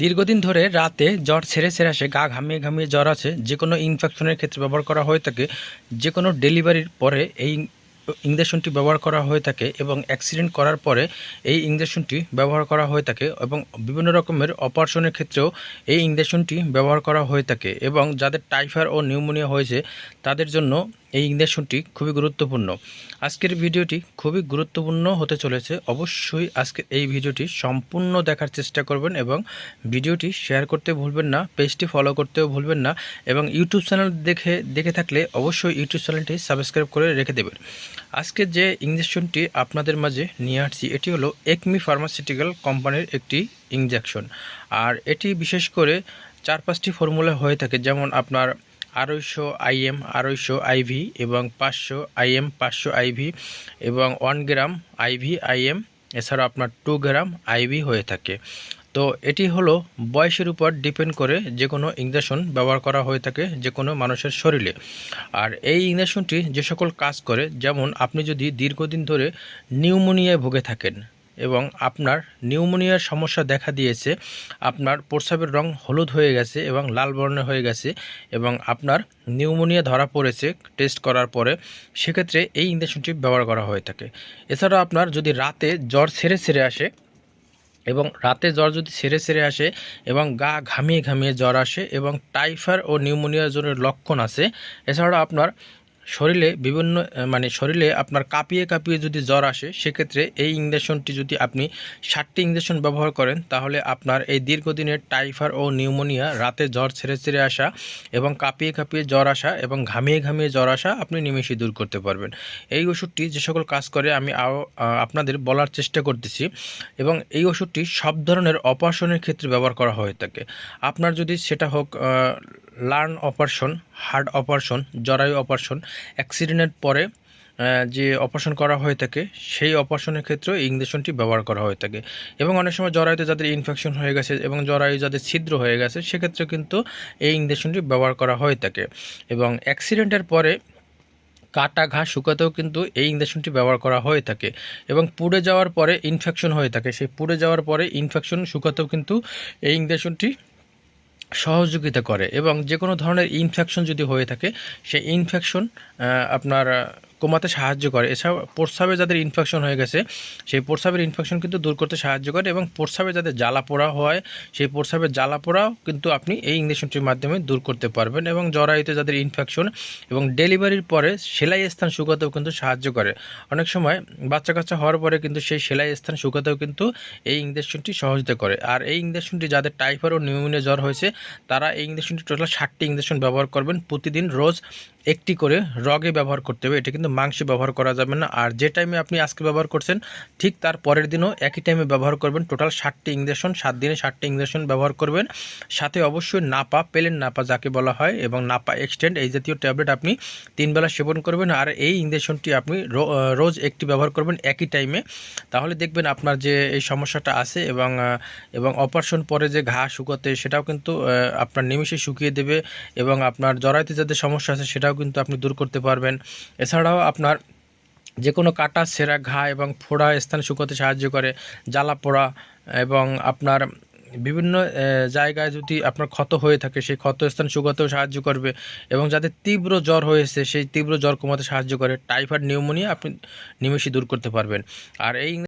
দীর্ঘদিন ধরে রাতে জ্বর ছেড়ে ছেড়ে আসে, গা ঘামিয়ে ঘামিয়ে জ্বর আছে। যে কোনো ইনফেকশনের ক্ষেত্রে ব্যবহার করা হয়ে থাকে যে কোনো ডেলিভারির পরে এই ইঞ্জেকশনটি ব্যবহার করা হয়ে থাকে এবং অ্যাক্সিডেন্ট করার পরে এই ইঞ্জেকশনটি ব্যবহার করা হয়ে থাকে এবং বিভিন্ন রকমের অপারেশনের ক্ষেত্রেও এই ইঞ্জেকশনটি ব্যবহার করা হয়ে থাকে এবং যাদের টাইফার ও নিউমোনিয়া হয়েছে, তাদের জন্য এই ইঞ্জেকশনটি খুবই গুরুত্বপূর্ণ। আজকের ভিডিওটি খুবই গুরুত্বপূর্ণ হতে চলেছে। অবশ্যই আজকে এই ভিডিওটি সম্পূর্ণ দেখার চেষ্টা করবেন এবং ভিডিওটি শেয়ার করতে ভুলবেন না, পেজটি ফলো করতেও ভুলবেন না এবং ইউটিউব চ্যানেল দেখে দেখে থাকলে অবশ্যই ইউটিউব চ্যানেলটি সাবস্ক্রাইব করে রেখে দেবেন। আজকে যে ইঞ্জেকশনটি আপনাদের মাঝে নিয়ে আসছি, এটি হলো একমি ফার্মাসিউটিক্যাল কোম্পানির একটি ইঞ্জেকশন। আর এটি বিশেষ করে চার পাঁচটি ফর্মুলা হয়ে থাকে। যেমন আপনার আড়াইশো আইএম, আড়াইশো আইভি এবং পাঁচশো আইএম, পাঁচশো আইভি এবং ওয়ান গ্রাম আইভি, আইএম এছাড়া আপনার টু গ্রাম আইভি হয়ে থাকে। তো এটি হলো বয়সের উপর ডিপেন্ড করে যে কোনো ইঞ্জেকশন ব্যবহার করা হয়ে থাকে যে কোনো মানুষের শরীরে। আর এই ইঞ্জেকশনটি যে সকল কাজ করে, যেমন আপনি যদি দীর্ঘদিন ধরে নিউমোনিয়ায় ভুগে থাকেন এবং আপনার নিউমোনিয়ার সমস্যা দেখা দিয়েছে, আপনার প্রস্রাবের রং হলুদ হয়ে গেছে এবং লাল বর্ণের হয়ে গেছে এবং আপনার নিউমোনিয়া ধরা পড়েছে টেস্ট করার পরে, সেক্ষেত্রে এই ইঞ্জেকশনটি ব্যবহার করা হয়ে থাকে। এছাড়া আপনার যদি রাতে জ্বর ছেড়ে ছেড়ে আসে এবং রাতে জ্বর যদি সেরে সেরে আসে এবং গা ঘামিয়ে ঘামিয়ে জ্বর আসে এবং টাইফার ও নিউমোনিয়া জ্বরের লক্ষণ আছে এছাড়া আপনার শরীরে বিভিন্ন মানে শরীরে আপনার কাঁপিয়ে কাঁপিয়ে যদি জ্বর আসে সেক্ষেত্রে এই ইঞ্জেকশনটি যদি আপনি ষাটটি ইঞ্জেকশন ব্যবহার করেন তাহলে আপনার এই দীর্ঘদিনের টাইফার ও নিউমোনিয়া রাতে জ্বর ছেড়ে ছেড়ে আসা এবং কাঁপিয়ে কাঁপিয়ে জ্বর আসা এবং ঘামিয়ে ঘামিয়ে জ্বর আসা আপনি নিমেষে দূর করতে পারবেন। এই ওষুধটি যে সকল কাজ করে আমি আহ, আপনাদের বলার চেষ্টা করতেছি এবং এই ওষুধটি সব ধরনের অপারেশনের ক্ষেত্রে ব্যবহার করা হয়ে থাকে। আপনার যদি সেটা হোক লার্ন অপারেশন হার্ট অপারেশন জরায়ু অপারেশন অ্যাক্সিডেন্টের পরে যে অপারেশন করা হয়ে থাকে, সেই অপারেশনের ক্ষেত্রে এই ইঞ্জেকশনটি ব্যবহার করা হয়ে থাকে। এবং অনেক সময় জরায়ুতে যাদের ইনফেকশন হয়ে গেছে এবং জরায়ু যাদের ছিদ্র হয়ে গেছে সেক্ষেত্রে কিন্তু এই ইঞ্জেকশনটি ব্যবহার করা হয়ে থাকে। এবং অ্যাক্সিডেন্টের পরে কাটা ঘা শুকাতেও কিন্তু এই ইঞ্জেকশনটি ব্যবহার করা হয়ে থাকে। এবং পুড়ে যাওয়ার পরে ইনফেকশন হয়ে থাকে। সেই পুড়ে যাওয়ার পরে ইনফেকশন শুকাতেও কিন্তু এই ইঞ্জেকশনটি সহযোগিতা করে এবং যে কোনো ধরনের ইনফেকশন যদি হয়ে থাকে সেই ইনফেকশন আপনার কমাতে সাহায্য করে। এছাড়াও প্রস্রাবে যাদের ইনফেকশন হয়ে গেছে, সেই প্রস্রাবের ইনফেকশন কিন্তু দূর করতে সাহায্য করে এবং প্রস্রাবে যাদের জ্বালা পোড়া হয়, সেই প্রস্রাবের জ্বালা পোড়াও কিন্তু আপনি এই ইঞ্জেকশনটির মাধ্যমে দূর করতে পারবেন এবং জরায়ুতে যাদের ইনফেকশন এবং ডেলিভারির পরে সেলাই স্থান শুকাতেও কিন্তু সাহায্য করে। অনেক সময় বাচ্চা কাচ্চা হওয়ার পরে কিন্তু সেই সেলাই স্থান শুকাতেও কিন্তু এই ইঞ্জেকশনটি সহজতে করে। আর এই ইঞ্জেকশনটি যাদের টাইফয়েড ও নিউমোনিয়া জ্বর হয়েছে, তারা এই ইঞ্জেকশনটি টোটাল ষাটটি ইঞ্জেকশন ব্যবহার করবেন প্রতিদিন, রোজ একটি করে রগে ব্যবহার করতে হবে। এটা কিন্তু মাংসে ব্যবহার করা যাবে না। আর যে টাইমে আপনি আজকে ব্যবহার করছেন, ঠিক তার পরের দিনও একই টাইমে ব্যবহার করবেন। টোটাল ষাটটি ইঞ্জেকশন সাত দিনে ষাটটি ইঞ্জেকশন ব্যবহার করবেন। সাথে অবশ্যই নাপা, পেলেন নাপা যাকে বলা হয়, এবং নাপা এক্সটেন্ড এই জাতীয় ট্যাবলেট আপনি তিনবেলা সেবন করবেন। আর এই ইঞ্জেকশনটি আপনি রোজ একটি ব্যবহার করবেন একই টাইমে তাহলে দেখবেন আপনার যে এই সমস্যাটা আছে, এবং এবং অপারেশন পরে যে ঘা শুকাতে, সেটাও কিন্তু আপনার নিমিষে শুকিয়ে দেবে, এবং আপনার জরাইতে যাদের সমস্যা আছে, সেটাও কিন্তু আপনি দূর করতে পারবেন। এছাড়াও আপনার যে কোনো কাটা, সেরা ঘা এবং ফোড়া স্থান শুকোতে সাহায্য করে, জ্বালা পোড়া এবং আপনার বিভিন্ন জায়গায় যদি আপনার ক্ষত হয়ে থাকে, সেই ক্ষত স্থান শুকাতেও সাহায্য করবে এবং যাদের তীব্র জ্বর হয়েছে, সেই তীব্র জ্বর কমাতে সাহায্য করে। টাইফয়েড, নিউমোনিয়া আপনি নিমেষে দূর করতে পারবেন। আর এই